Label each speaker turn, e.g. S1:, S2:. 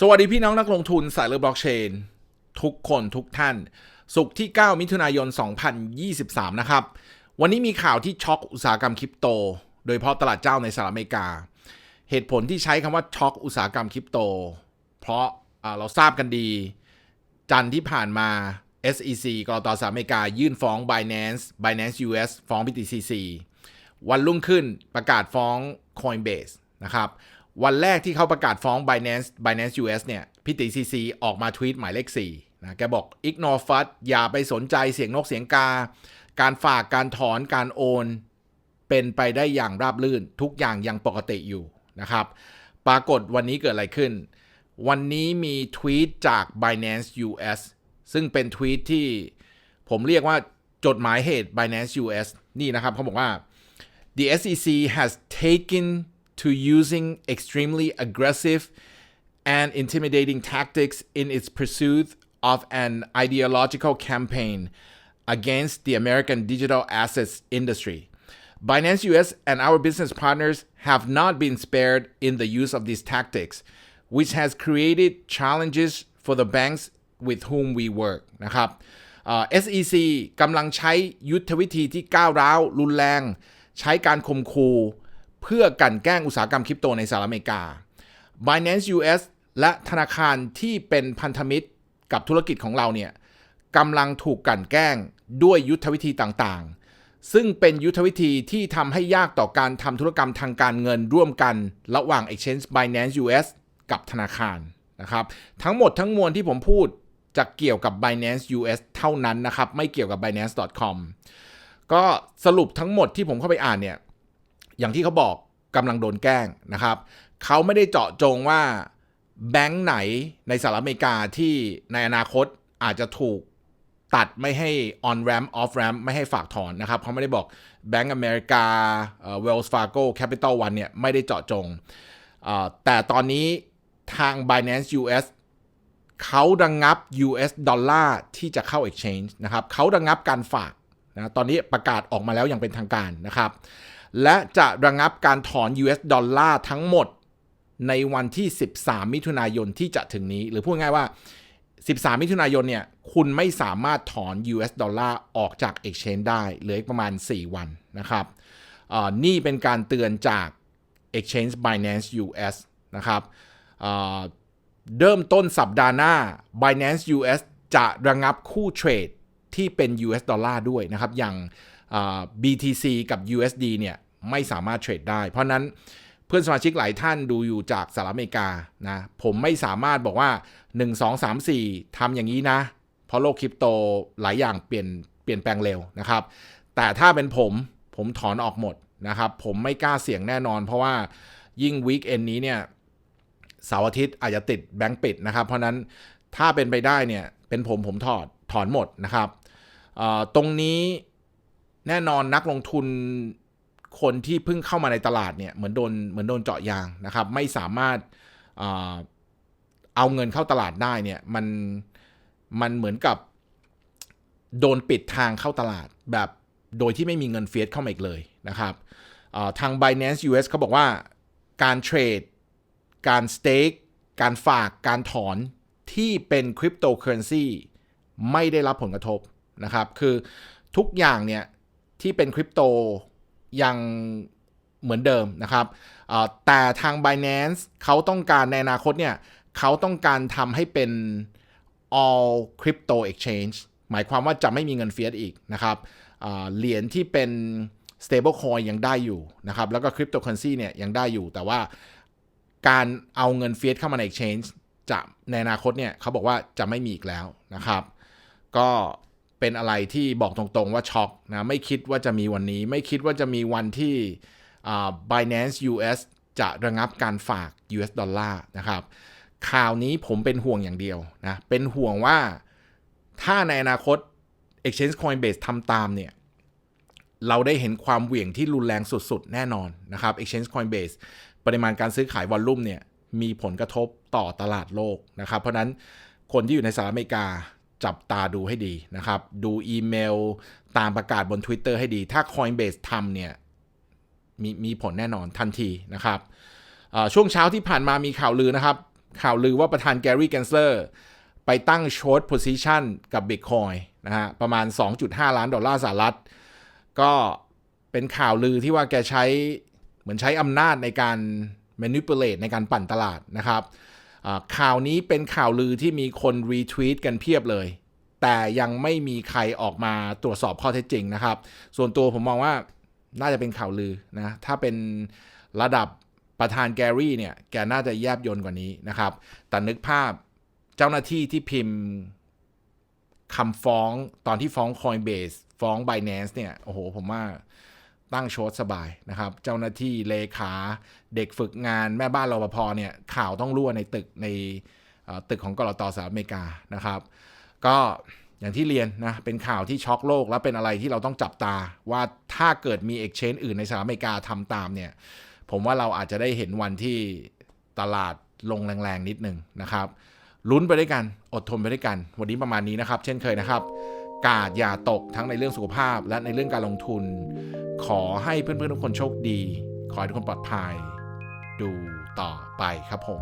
S1: สวัสดีพี่น้องนักลงทุนสายเรือบล็อกเชน ทุกคนทุกท่าน สุขที่ 9 มิถุนายน 2023 นะครับ วันนี้มีข่าวที่ช็อกอุตสาหกรรมคริปโต โดยเฉพาะตลาดเจ้าในสหรัฐอเมริกา เหตุผลที่ใช้คำว่าช็อกอุตสาหกรรมคริปโต เพราะเราทราบกันดี จันที่ผ่านมา SEC กรตสหรัฐอเมริกา ยื่นฟ้อง Binance Binance US ฟ้อง BTCC วันรุ่งขึ้นประกาศฟ้อง Coinbase นะครับ วันแรกที่เขาประกาศฟ้อง Binance Binance US เนี่ยพี่ติซีซีออกมาทวีตหมายเลข4นะแกบอก ignore FUD อย่าไปสนใจเสียงนกเสียงกา การฝากการถอนการโอน เป็นไปได้อย่างราบรื่น ทุกอย่างยังปกติอยู่นะครับ ปรากฏวันนี้เกิดอะไรขึ้น วันนี้มีทวีตจาก Binance US ซึ่งเป็นทวีตที่ผมเรียกว่าจดหมายเหตุ Binance US นี่นะครับเขาบอกว่า the SEC has taken to using extremely aggressive and intimidating tactics in its pursuit of an ideological campaign against the American digital assets industry. Binance US and our business partners have not been spared in the use of these tactics, which has created challenges for the banks with whom we work นะครับเอ่อ SEC กำลังใช้ยุทธวิธีที่ก้าวร้าว รุนแรง ใช้การข่มขู่ เพื่อกันแกล้งอุตสาหกรรมคริปโตในสหรัฐอเมริกา Binance US และธนาคารที่เป็นพันธมิตรกับธุรกิจของเราเนี่ยกำลังถูกกันแกล้งด้วยยุทธวิธีต่างๆ ซึ่งเป็นยุทธวิธีที่ทำให้ยากต่อการทำธุรกรรมทางการเงินร่วมกัน ระหว่าง Exchange Binance US กับธนาคารนะครับทั้งหมดทั้งมวลที่ผมพูดจะเกี่ยวกับ Binance US เท่านั้นนะครับ ไม่เกี่ยวกับ binance.com ก็สรุปทั้งหมดที่ผมเข้าไปอ่านเนี่ย อย่างที่เขาบอกกำลังโดนแกล้งนะครับเขาไม่ได้เจาะจงว่าแบงค์ไหนในสหรัฐอเมริกาที่ในอนาคตอาจจะถูกตัดไม่ให้ on ramp off ramp ไม่ให้ฝากถอนนะครับเขาไม่ได้บอกแบงก์อเมริกา Wells Fargo Capital One เนี่ยไม่ได้เจาะจง แต่ตอนนี้ทาง Binance US เขาระงงับ US ดอลลาร์ที่จะเข้า exchange นะครับเขาระงงับการฝากนะตอนนี้ประกาศออกมาแล้วอย่างเป็นทางการนะครับ และจะระงับการถอน US ดอลลาร์ทั้งหมดในวันที่ 13 มิถุนายนที่จะถึงนี้ หรือพูดง่ายว่า 13 มิถุนายนเนี่ย คุณไม่สามารถถอน US ดอลลาร์ออกจาก Exchange ได้ เหลืออีกประมาณ 4 วันนะครับนี่เป็นการเตือนจาก Exchange Binance US นะครับเริ่มต้นสัปดาห์หน้า Binance US จะระงับคู่เทรด ที่เป็น US ดอลลาร์ด้วยนะครับ อย่าง BTC กับ USD เนี่ยไม่สามารถเทรดได้ เพราะนั้นเพื่อนสมาชิกหลายท่านดูอยู่จากสหรัฐอเมริกานะผมไม่สามารถบอกว่า 1 2 3 4ทำอย่างนี้นะ เพราะโลกคริปโตหลายอย่างเปลี่ยนเปลี่ยนแปลงเร็วนะครับ แต่ถ้าเป็นผมผมถอนออกหมดนะครับ ผมไม่กล้าเสี่ยงแน่นอน เพราะว่ายิ่งวีคเอนนี้เนี่ยเสาร์อาทิตย์อาจจะติดแบงก์ปิดนะครับ เพราะนั้นถ้าเป็นไปได้เนี่ยเป็นผมผมถอดถอนหมดนะครับ ตรงนี้แน่นอนนักลงทุนคนที่เพิ่งเข้ามาในตลาดเนี่ยเหมือนโดนเหมือนโดนเจาะยางนะครับ ไม่สามารถเอาเงินเข้าตลาดได้เนี่ยมันมันเหมือนกับโดนปิดทางเข้าตลาดแบบโดยที่ไม่มีเงินเฟียสเข้ามาอีกเลยนะครับทาง Binance US เขาบอกว่าการเทรด การสเต็กการฝาก การถอนที่เป็นคริปโตเคอเรนซีไม่ได้รับผลกระทบ นะครับ คือทุกอย่างเนี่ยที่เป็นคริปโตยังเหมือนเดิมนะครับแต่ทาง Binance เขาต้องการในอนาคตเนี่ยเขาต้องการทำให้เป็น all crypto exchange หมายความว่าจะไม่มีเงินเฟียสอีกนะครับเอ่อเหรียญที่เป็น stable coin ยังได้อยู่นะครับ แล้วก็ cryptocurrency เนี่ยยังได้อยู่ แต่ว่าการเอาเงินเฟียสเข้ามาใน exchange จะในอนาคตเนี่ยเขาบอกว่าจะไม่มีอีกแล้วนะครับ ก็ เป็นอะไรที่บอกตรงๆว่าช็อกนะไม่คิดว่าจะมีวันนี้ ไม่คิดว่าจะมีวันที่ Binance US จะระงับการฝาก US ดอลลาร์นะครับ ข่าวนี้ผมเป็นห่วงอย่างเดียวนะ เป็นห่วงว่าถ้าในอนาคต Exchange Coinbase ทำตามเนี่ย เราได้เห็นความเหวี่ยงที่รุนแรงสุดๆ แน่นอนนะครับ Exchange Coinbase ปริมาณการซื้อขายวอลลุ่มเนี่ยมีผลกระทบต่อตลาดโลกนะครับ เพราะนั้นคนที่อยู่ในสหรัฐอเมริกา จับตาดูให้ดีนะครับ ดูอีเมลตามประกาศบน Twitter ให้ดี ถ้า Coinbase ทำเนี่ยมีมีผลแน่นอนทันทีนะครับ ช่วงเช้าที่ผ่านมามีข่าวลือนะครับ ข่าวลือว่าประธานแกรี่แกนเซอร์ไปตั้งช็อตโพซิชันกับ Bitcoin นะฮะประมาณ 2.5 ล้านดอลลาร์สหรัฐ ก็เป็นข่าวลือที่ว่าแกใช้เหมือนใช้อำนาจในการ manipulate ในการปั่นตลาดนะครับ ข่าวนี้เป็นข่าวลือที่มีคนรีทวีตกันเพียบเลย แต่ยังไม่มีใครออกมาตรวจสอบข้อเท็จจริงนะครับ ส่วนตัวผมมองว่าน่าจะเป็นข่าวลือนะถ้าเป็นระดับประธานแกรี่เนี่ยแกน่าจะแยบยนกว่านี้นะครับ แต่นึกภาพเจ้าหน้าที่ที่พิมพ์คำฟ้องตอนที่ฟ้อง Coinbase ฟ้อง Binance เนี่ย โอ้โห ผมว่า ตั้งโชดสบายนะครับ เจ้าหน้าที่เลขาเด็กฝึกงานแม่บ้านรปภเนี่ยข่าวต้องรั่วในตึกในตึกของกรตสหรัฐอเมริกานะครับ ก็อย่างที่เรียนนะเป็นข่าวที่ช็อกโลก และเป็นอะไรที่เราต้องจับตา ว่าถ้าเกิดมี exchange อื่นในสหรัฐอเมริกาทำตามเนี่ย ผมว่าเราอาจจะได้เห็นวันที่ตลาดลงแรงๆนิดหนึ่งนะครับลุ้นไปด้วยกัน อดทนไปด้วยกัน วันนี้ประมาณนี้นะครับ เช่นเคยนะครับ กาดอย่าตกทั้งในเรื่องสุขภาพและในเรื่องการลงทุน ขอให้เพื่อนๆทุกคนโชคดี ขอให้ทุกคนปลอดภัย ดูต่อไปครับผม